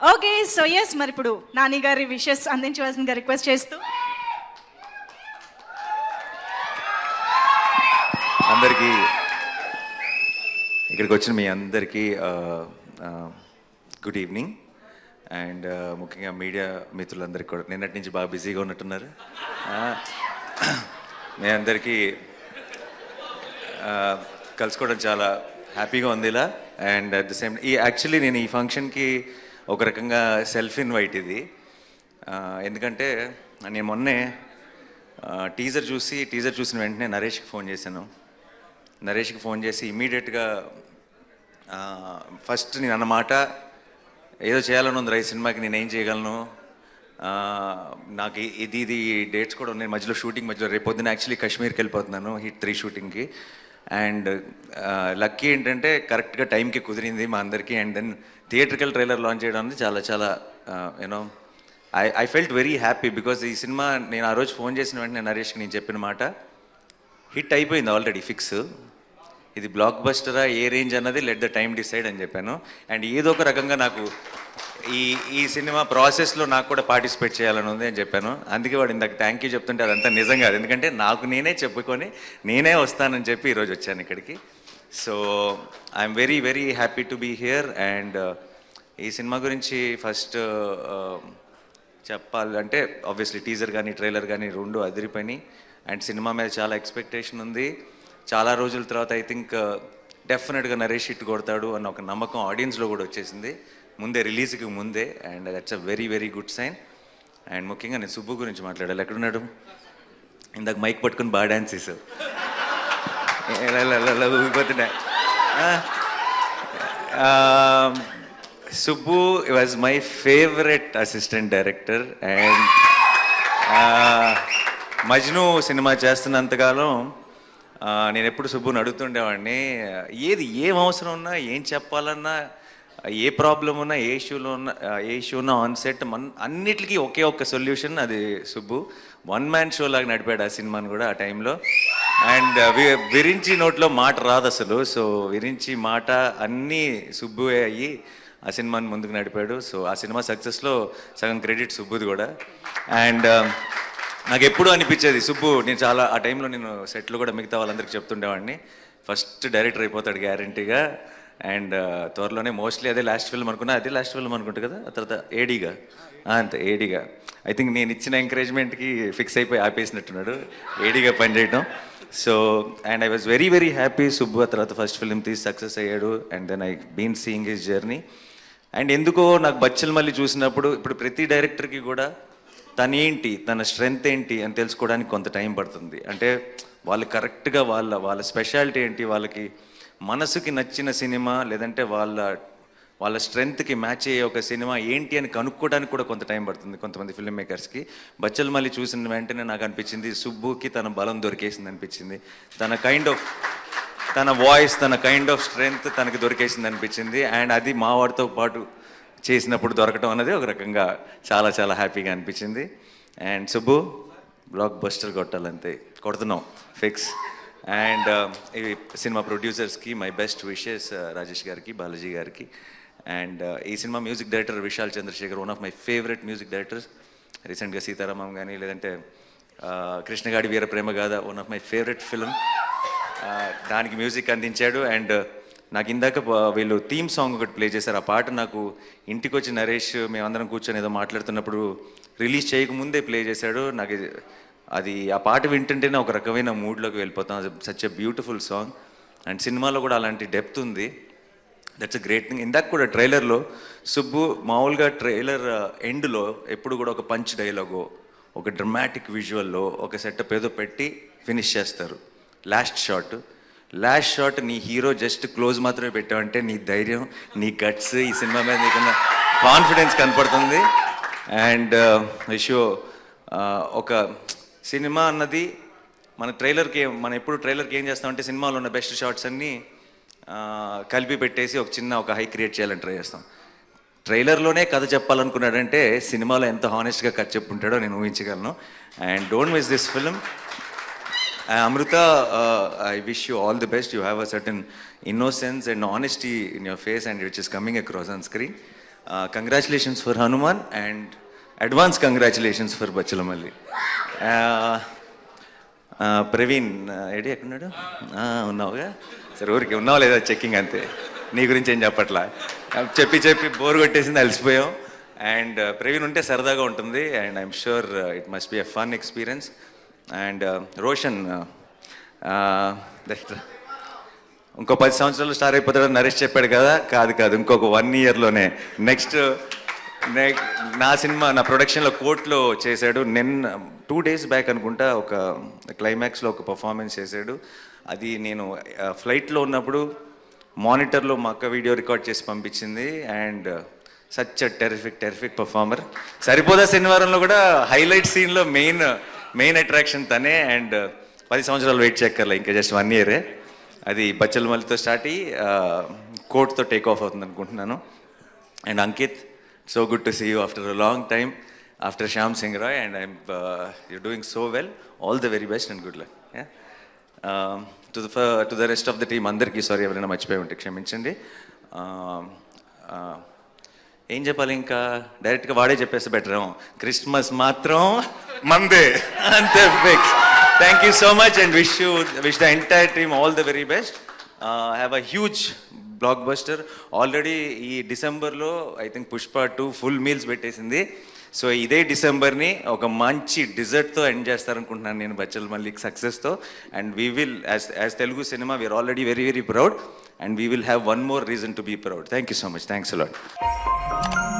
Okay so yes మరి ఇప్పుడు నాని గారి విషెస్ అందించవలసిందిగా రిక్వెస్ట్ చేస్తూ. అందరికీ ఇక్కడికి వచ్చిన మీ అందరికీ గుడ్ ఈవినింగ్ అండ్ ముఖ్యంగా మీడియా మిత్రులందరికీ కూడా. నిన్నటి నుంచి బాగా బిజీగా ఉన్నట్టున్నారు. Uh, మీ అందరికీ uh, కలుసుకోవడం చాలా హ్యాపీగా ఉంది ఇలా. అండ్ అట్ ద సేమ్ ఈ యాక్చువల్లీ నేను ఈ ఫంక్షన్కి ఒక రకంగా సెల్ఫ్ ఇన్వైట్ ఇది. ఎందుకంటే నేను మొన్నే టీజర్ చూసి టీజర్ చూసిన వెంటనే నరేష్కి ఫోన్ చేశాను. నరేష్కి ఫోన్ చేసి ఇమీడియట్గా ఫస్ట్ నేను అన్నమాట ఏదో చేయాలని ఉంది రా సినిమాకి నేను ఏం చేయగలను? నాకు ఇది ఇది డేట్స్ కూడా ఉన్నాయి. మధ్యలో షూటింగ్ మధ్యలో రేపు పొద్దున యాక్చువల్లీ కాశ్మీర్కి వెళ్ళిపోతున్నాను హిట్ త్రీ షూటింగ్కి అండ్ లక్కీ ఏంటంటే కరెక్ట్గా టైంకి కుదిరింది మా అందరికీ. And then theatrical trailer launch చేయడం అనేది చాలా చాలా you know I I felt very happy because ఈ సినిమా నేను ఆ రోజు ఫోన్ చేసిన వెంటనే నరేష్కి నేను చెప్పిన మాట హిట్ అయిపోయింది ఆల్రెడీ ఫిక్స్. ఇది బ్లాక్ బస్టరా ఏ రేంజ్ అన్నది లెట్ ద టైం డిసైడ్ అని చెప్పాను. అండ్ ఏదో ఒక రకంగా నాకు ఈ ఈ సినిమా ప్రాసెస్లో నాకు కూడా పార్టిసిపేట్ చేయాలని ఉంది అని చెప్పాను. అందుకే వాడు ఇందాక థ్యాంక్ యూ చెప్తుంటే అదంతా నిజం కాదు. ఎందుకంటే నాకు నేనే చెప్పుకొని నేనే వస్తానని చెప్పి ఈరోజు వచ్చాను ఇక్కడికి. So I'm very very happy to be here and ఈ సినిమా గురించి ఫస్ట్ uh, చెప్పాలంటే ఆబ్వియస్లీ టీజర్ కానీ ట్రైలర్ కానీ రెండు అదిరిపోయినాయి. అండ్ సినిమా మీద చాలా ఎక్స్పెక్టేషన్ ఉంది. చాలా రోజుల తర్వాత ఐ థింక్ డెఫినెట్గా నరేష్ హిట్ కొడతాడు అన్న ఒక నమ్మకం ఆడియన్స్లో కూడా వచ్చేసింది. ముందే రిలీజ్కి ముందే and that's a very very good sign. And ముఖ్యంగా నేను సుబ్బు గురించి మాట్లాడాలి. ఎక్కడున్నాడు ఇందాక మైక్ పట్టుకుని బాగా డ్యాన్స్ చేసావు ఊగిపోతున్నా. Subbu was my favourite assistant director and Majnu cinema చేస్తున్నంతకాలం నేను ఎప్పుడు సుబ్బుని అడుగుతుండేవాడిని ఏది ఏం అవసరం ఉన్నా ఏం చెప్పాలన్నా ఏ ప్రాబ్లం ఉన్నా ఏ ఇష్యూలో ఉన్నా ఏ ఇష్యూ ఉన్నా ఆన్సెట్ మన్ అన్నిటికీ ఒకే ఒక్క సొల్యూషన్ అది సుబ్బు. వన్ మ్యాన్ షో లాగా నడిపాడు ఆ సినిమాని కూడా ఆ టైంలో అండ్ uh, విరించి నోట్లో మాట రాదు అసలు. సో విరించి మాట అన్నీ సుబ్బువే అయ్యి ఆ సినిమాని ముందుకు నడిపాడు. సో ఆ సినిమా సక్సెస్లో సగం క్రెడిట్ సుబ్బుది కూడా. అండ్ నాకు ఎప్పుడూ అనిపించేది సుబ్బు నేను చాలా ఆ టైంలో నేను సెట్లు కూడా మిగతా వాళ్ళందరికీ చెప్తుండేవాడిని. ఫస్ట్ డైరెక్టర్ అయిపోతాడు గ్యారంటీగా. అండ్ త్వరలోనే మోస్ట్లీ అదే లాస్ట్ ఫిల్మ్ అనుకున్నా అదే లాస్ట్ ఫిల్మ్ అనుకుంటా కదా ఆ తర్వాత ఏడీగా. అంతే ఏడీగా. ఐ థింక్ నేను ఇచ్చిన ఎంకరేజ్మెంట్కి ఫిక్స్ అయిపోయి ఆపేసినట్టున్నాడు ఏడీగా పనిచేయడం so and I was very very happy. Subbu ఆ తర్వాత ఫస్ట్ ఫిల్మ్ తీసి సక్సెస్ అయ్యాడు. And then I been seeing his journey. And ఎందుకో నాకు బచ్చల్ మళ్ళీ చూసినప్పుడు ఇప్పుడు ప్రతి డైరెక్టర్కి కూడా తనేంటి తన స్ట్రెంగ్త్ ఏంటి అని తెలుసుకోవడానికి కొంత టైం పడుతుంది. అంటే వాళ్ళు కరెక్ట్గా వాళ్ళ వాళ్ళ స్పెషాలిటీ ఏంటి వాళ్ళకి మనసుకి నచ్చిన సినిమా లేదంటే వాళ్ళ వాళ్ళ స్ట్రెంగ్త్కి మ్యాచ్ అయ్యే ఒక సినిమా ఏంటి అని కనుక్కోవడానికి కూడా కొంత టైం పడుతుంది కొంతమంది ఫిల్మ్ మేకర్స్కి బచ్చల్ మళ్ళీ చూసిన వెంటనే నాకు అనిపించింది సుబ్బుకి తన బలం దొరికేసింది అనిపించింది. తన కైండ్ ఆఫ్ తన వాయిస్ తన కైండ్ ఆఫ్ స్ట్రెంగ్త్ తనకి దొరికేసింది అనిపించింది. అండ్ అది మా వాడితో పాటు చేసినప్పుడు దొరకడం అనేది ఒక రకంగా చాలా చాలా హ్యాపీగా అనిపించింది. అండ్ సుబ్బు బ్లాక్ బస్టర్ కొట్టాలంతే. కొడుతున్నాం. ఫిక్స్ అండ్ um, ఇవి సినిమా ప్రొడ్యూసర్స్కి my best wishes uh, Rajesh గారికి బాలాజీ గారికి. అండ్ uh, ఈ cinema music director Vishal Chandrasekhar one of my favourite music directors. రీసెంట్గా సీతారామం కానీ లేదంటే uh, Krishnagadi Veera Prema Gaadha one of my favourite film దానికి music అందించాడు. అండ్ నాకు ఇందాక వీళ్ళు థీమ్ సాంగ్ ఒకటి ప్లే చేశారు. ఆ పాట నాకు ఇంటికి వచ్చి నరేష్ మేమందరం కూర్చొని ఏదో మాట్లాడుతున్నప్పుడు రిలీజ్ చేయకముందే ప్లే చేశాడు. నాకు అది ఆ పాట వింటుంటేనే ఒక రకమైన మూడ్లోకి వెళ్ళిపోతాం. Such a beautiful song and సినిమాలో కూడా అలాంటి డెప్త్ ఉంది. దట్స్ అ గ్రేట్ థింగ్ ఇందాక కూడా ట్రైలర్లో సుబ్బు మామూలుగా ట్రైలర్ ఎండ్లో ఎప్పుడు కూడా ఒక పంచ్ డైలాగో ఒక డ్రమాటిక్ విజువల్లో ఒక సెటప్ ఏదో పెట్టి ఫినిష్ చేస్తారు. లాస్ట్ షాట్ లాస్ట్ షాట్ నీ హీరో జస్ట్ క్లోజ్ మాత్రమే పెట్టావంటే నీ ధైర్యం నీ గట్స్ ఈ సినిమా మీద నీకున్న కాన్ఫిడెన్స్ కనపడుతుంది. అండ్ uh, విషో ఒక సినిమా అన్నది మన ట్రైలర్కి మనం ఎప్పుడు ట్రైలర్కి ఏం చేస్తామంటే సినిమాలో ఉన్న బెస్ట్ షాట్స్ అన్నీ కలిపి పెట్టేసి ఒక చిన్న ఒక హై క్రియేట్ చేయాలని ట్రై చేస్తాం. ట్రైలర్లోనే కథ చెప్పాలనుకున్నాడంటే సినిమాలో ఎంత హానెస్ట్గా కథ చెప్పుంటాడో నేను ఊహించగలను. And don't miss this film Amrutha I wish you all the best you have a certain innocence and honesty in your face and which is coming across on screen congratulations for Hanuman and advance congratulations for Bachchalamalli Praveen ఆ, ఏడి ఎక్కడున్నాడు ఉన్నావుగా? సరే ఊరికి ఉన్నావు లేదా checking అంతే. నీ గురించి ఏం చెప్పట్లా? చెప్పి చెప్పి బోర్ కొట్టేసింది అలసిపోయాం. అండ్ ప్రవీణ్ ఉంటే సరదాగా ఉంటుంది. And I'm sure it must be a fun experience and uh, Roshan uh, uh, ఇంకో పది సంవత్సరాలు స్టార్ అయిపోతాడని నరేష్ చెప్పాడు కదా? కాదు కాదు ఇంకొక వన్ ఇయర్లోనే నెక్స్ట్ నా సినిమా నా ప్రొడక్షన్లో కోర్ట్లో చేశాడు. నిన్న టూ డేస్ బ్యాక్ అనుకుంటా ఒక క్లైమాక్స్లో ఒక పర్ఫార్మెన్స్ చేశాడు. అది నేను ఫ్లైట్లో ఉన్నప్పుడు మానిటర్లో మా అక్క వీడియో రికార్డ్ చేసి పంపించింది. And such terrific terrific performer సరిపోదా శనివారంలో కూడా హైలైట్ సీన్లో మెయిన్ మెయిన్ అట్రాక్షన్ తనే అండ్ పది సంవత్సరాలు వెయిట్ చేయక్కర్లే ఇంకా జస్ట్ వన్ ఇయరే అది బచ్చల మల్లితో స్టార్ట్ అయ్యి కోర్ట్తో టేక్ ఆఫ్ అవుతుంది అనుకుంటున్నాను. And Ankit so good to see you after a long time after Shyam Singh Roy and I'm you doing so well all the very best and good luck to the to the rest of the team అందరికీ sorry ఎవరైనా మర్చిపోయి ఉంటే క్షమించండి. ఏం చెప్పాలి ఇంకా? డైరెక్ట్గా వాడే చెప్పేస్తే బెటర్ క్రిస్మస్ మాత్రం మందే. అంతే fix thank you so much and wish you wish the entire team all the very best have a huge blockbuster already ఈ డిసెంబర్లో I think Pushpa two full meals పెట్టేసింది. సో ఇదే డిసెంబర్ని ఒక మంచి డిజర్ట్తో ఎండ్ చేస్తారనుకుంటున్నాను నేను Bachchal Mallik సక్సెస్తో and we will as as Telugu cinema we're already very very proud and we will have one more reason to be proud. Thank you so much. Thanks a lot.